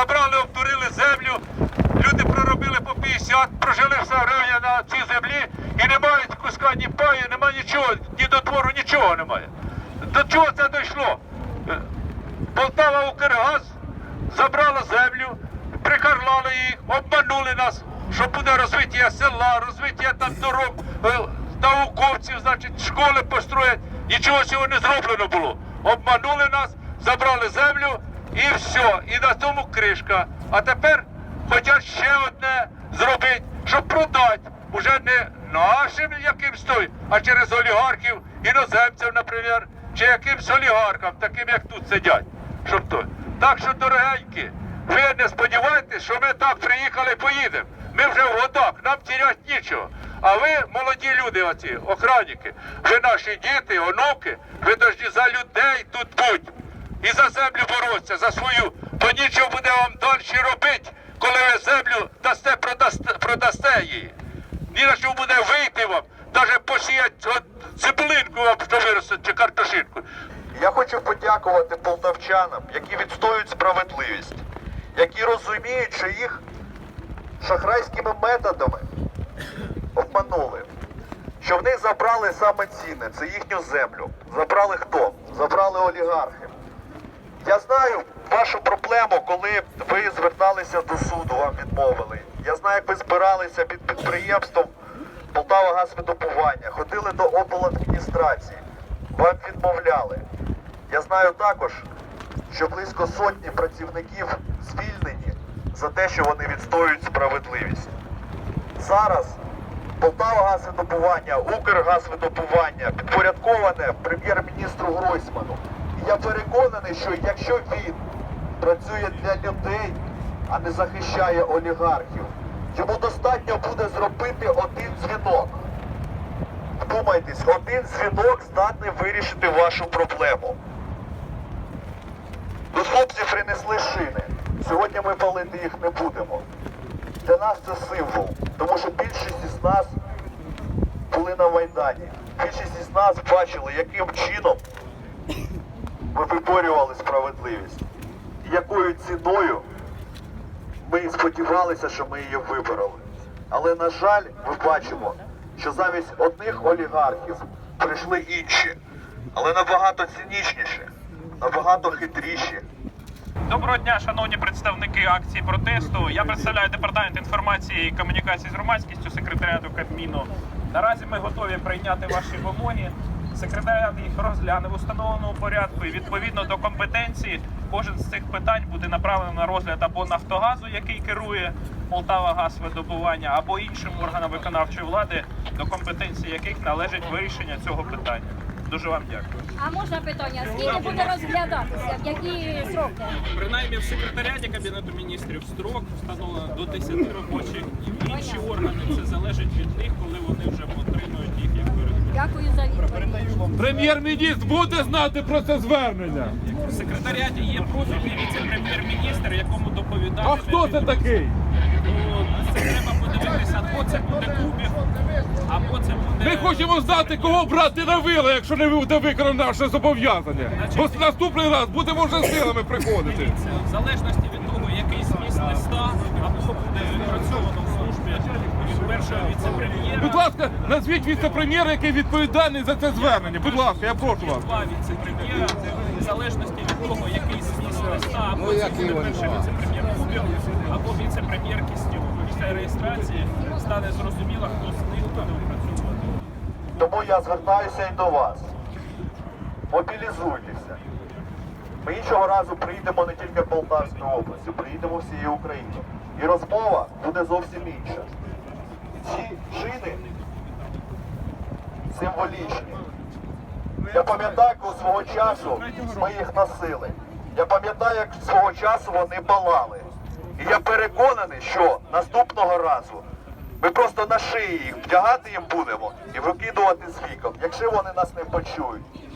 забрали, обдурили землю. Люди проробили по 50, прожили все время на цій землі і не мають куска ні паю, немає нічого, ні до двору, нічого немає. До чого це дійшло? Е, Полтава Укргаз забрала землю, прикарлали їх, обманули нас, що буде розвиття села, розвиття там дорог, е, науковців, значить, школи построять. Нічого цього не зроблено було. Обманули нас, забрали землю і все. І на тому кришка. А тепер хочуть ще одне зробити, щоб продати. Уже не нашим якимсь той, а через олігархів, іноземців, наприклад, чи якимсь олігархам, таким як тут сидять. Щоб то. Так що, дорогенькі, ви не сподівайтесь, що ми так приїхали і поїдемо. Ми вже в годах, нам тірять нічого. А ви, молоді люди, оці, охранники, ви наші діти, онуки, ви повинні за людей тут бути. І за землю боротися, за свою. Бо нічого буде вам далі робити, коли ви землю дасте, продасте, продасте її. Ні на що буде вийти вам, навіть посіяти цибулинку вам, що виростуть, чи картошинку. Я хочу подякувати полтавчанам, які відстоюють справедливість, які розуміють, що їх шахрайськими методами обманули. Що в них забрали саме цінне, це їхню землю. Забрали хто? Забрали олігархи. Я знаю вашу проблему, коли ви зверталися до суду, вам відмовили. Я знаю, як ви збиралися під підприємством Полтава газвидобування, ходили до обладміністрації, вам відмовляли. Я знаю також, що близько сотні працівників звільнені за те, що вони відстоюють справедливість. Зараз Полтава газвидобування, Укргазвидобування підпорядковане прем'єр-міністру Гройсману. Я переконаний, що якщо він працює для людей, а не захищає олігархів, йому достатньо буде зробити один дзвінок. Вдумайтесь, один дзвінок здатний вирішити вашу проблему. До хлопці принесли шини. Сьогодні ми палити їх не будемо. Для нас це символ, тому що більшість із нас були на Майдані. Більшість із нас бачили, яким чином ми виборювали справедливість. Якою ціною ми сподівалися, що ми її вибороли. Але, на жаль, ми бачимо, що замість одних олігархів прийшли інші, але набагато цинічніші, набагато хитріші. Доброго дня, шановні представники акції протесту. Я представляю департамент інформації і комунікації з громадськістю секретаріату Кабміну. Наразі ми готові прийняти ваші вимоги. Секретаріат їх розгляне в установленому порядку і відповідно до компетенції кожен з цих питань буде направлено на розгляд або Нафтогазу, який керує Полтава газвидобування, або іншим органам виконавчої влади, до компетенції яких належить вирішення цього питання. Дуже вам дякую. А можна питання? Скільки буде розглядатися? В які сроки? Принаймні в секретаріаті Кабінету міністрів строк встановлено до 10 робочих. Інші органи це залежить від них, коли вони вже отримують їх як перед. Дякую за відповідь. Прем'єр-міністр буде знати про це звернення. В секретаріаті є профільний віце-прем'єр-міністр, якому доповідати. А хто це такий? Ну, це треба подивитися, або це буде Кубів, або це буде. Ми хочемо знати, кого брати на вила, якщо не буде виконано наше зобов'язання. Бо наступний раз будемо вже силами приходити. В залежності від того, який зміст листа, або буде відпрацьовано Будь ласка, назвіть віце-прем'єра, який відповідальний за це звернення. Будь ласка, я прошу вас. два віце-прем'єра, в залежності від того, який зміст листа, або це буде перший віце-прем'єр Кубів, або віце-прем'єр Кістюк. Після реєстрації стане зрозуміло, хто з них буде опрацьовувати. Тому я звертаюся і до вас. Мобілізуйтеся. Ми іншого разу приїдемо не тільки в Полтавську область, приїдемо всією Україною. І розмова буде зовсім інша. Ці шини символічні. Я пам'ятаю, коли свого часу ми їх носили. Я пам'ятаю, як свого часу вони палали. І я переконаний, що наступного разу ми просто на шиї їх вдягати їм будемо і викидувати з вікон, якщо вони нас не почують.